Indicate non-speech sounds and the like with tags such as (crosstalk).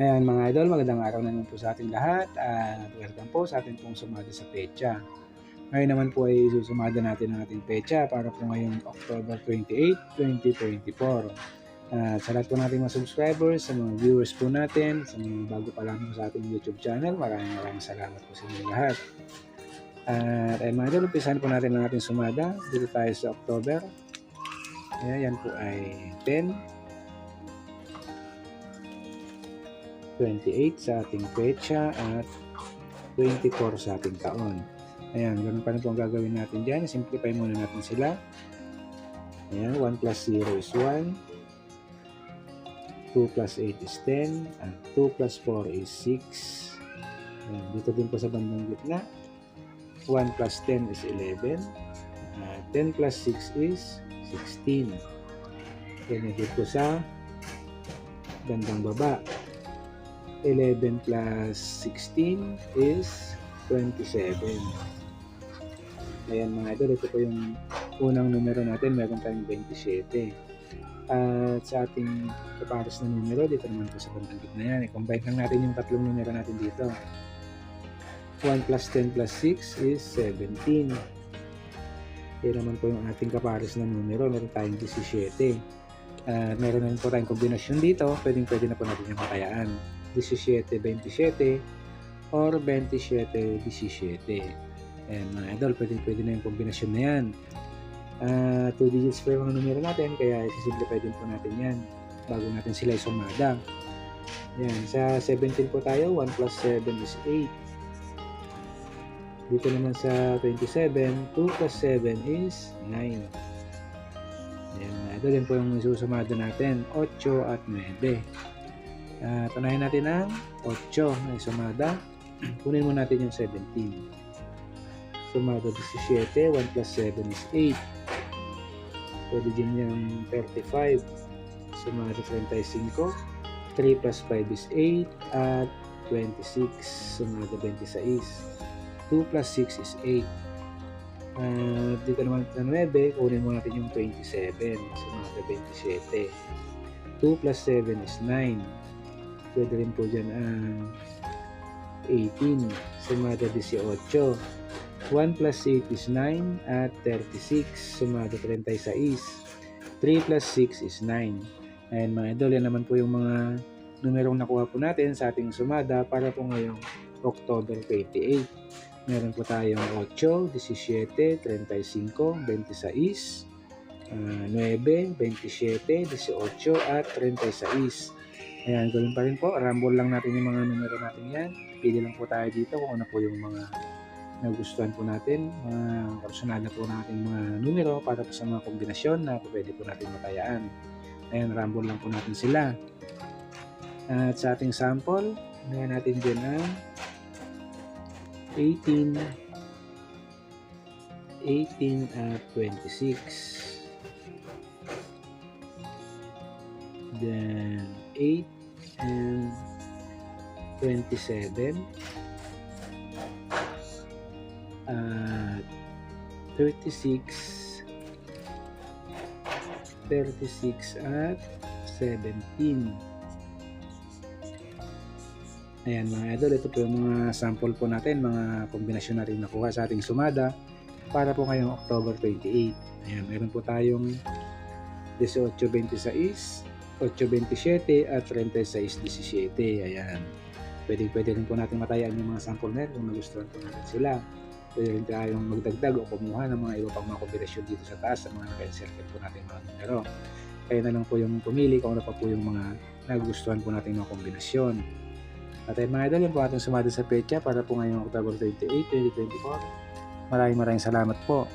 Ayan mga idol, magandang araw na naman po sa ating lahat at welcome po sa ating pong sumada sa pecha. Ngayon naman po ay susumada natin ang ating pecha para po ngayong October 28, 2024. At sa lahat po nating mga subscribers, sa mga viewers po natin, sa mga bago pa lang sa ating YouTube channel, maraming maraming salamat po sa inyo lahat. At ayun mga idol, umpisahan po natin ang ating sumada. Dito tayo sa October. Ayan, yan po ay 10, 28 sa ating pecha at 24 sa ating taon. Ayan, ganun pa rin po gagawin natin dyan. Simplify muna natin sila. Ayan, 1 plus 0 is 1. 2 plus 8 is 10. At 2 plus 4 is 6. Ayan, dito din po sa bandang gitna. 1 plus 10 is 11. At 10 plus 6 is 16. Ayan, dito po sa bandang baba. 11 plus 16 is 27. Ayan mga idol, ito po yung unang numero natin, meron tayong 27. At sa ating kapares na numero, dito naman po sa bandang gitna yan. I-combine lang natin yung tatlong numero natin dito. 1 plus 10 plus 6 is 17. Yan naman po yung ating kapares na numero, meron tayong 17. At meron na po tayong kombinasyon dito, pwedeng pwede na po natin yung matayaan. 17-27 or 27-17. Ayan mga idol, pwede, pwede na yung kombinasyon na yan. Uh, 2 digits pa yung numero natin, kaya isisimplify din po natin yan bago natin sila isumada. Ayan, sa 17 po tayo, 1 plus 7 is 8. Dito naman sa 27, 2 plus 7 is 9. Ayan mga idol, yan po yung isusumada natin, 8 at 9. Uh, tunahin natin ang 8 na sumada. (clears throat) Kunin mo natin yung 17. Sumada 17. 1 plus 7 is 8. Pwede din yung 35. Sumada 35. 3 plus 5 is 8. At 26. Sumada 26. 2 plus 6 is 8. Uh, dito naman sa 9, kunin mo natin yung 27. Sumada 27. 2 plus 7 is 9 pwede rin po dyan ang 18 sumada 18 1 plus 8 is 9 at 36 sumada 36 3 plus 6 is 9 and mga idol yan naman po yung mga numerong nakuha po natin sa ating sumada para po ngayong October 28 meron po tayong 8, 17, 35, 26 uh, 9, 27, 18 at 36 Ayan, gawin pa rin po. Rumble lang natin yung mga numero natin yan. Pili lang po tayo dito kung ano po yung mga nagustuhan po natin. Mga na po natin mga numero para po sa mga kombinasyon na pwede po natin matayaan. Ayan, rumble lang po natin sila. At sa ating sample, ngayon natin dyan ang 18, 18 at 26. Then 8 and 27 at 36 36 at 17 Ayan mga idol, ito po yung mga sample po natin, mga kombinasyon na rin nakuha sa ating sumada para po ngayong October 28. Ayan, meron po tayong 1826, 8.27 at 36.17. Ayan. Pwede, pwede rin po natin matayaan yung mga sample na kung nagustuhan po natin sila. Pwede rin tayong magdagdag o kumuha ng mga iba pang mga kombinasyon dito sa taas sa mga naka-encircle po natin mga numero. Kaya na lang po yung pumili kung ano pa po yung mga nagustuhan po natin mga kombinasyon. At ayun mga idol, yun po ating sumada sa pecha para po ngayong October 28, 2024. Maraming maraming salamat po.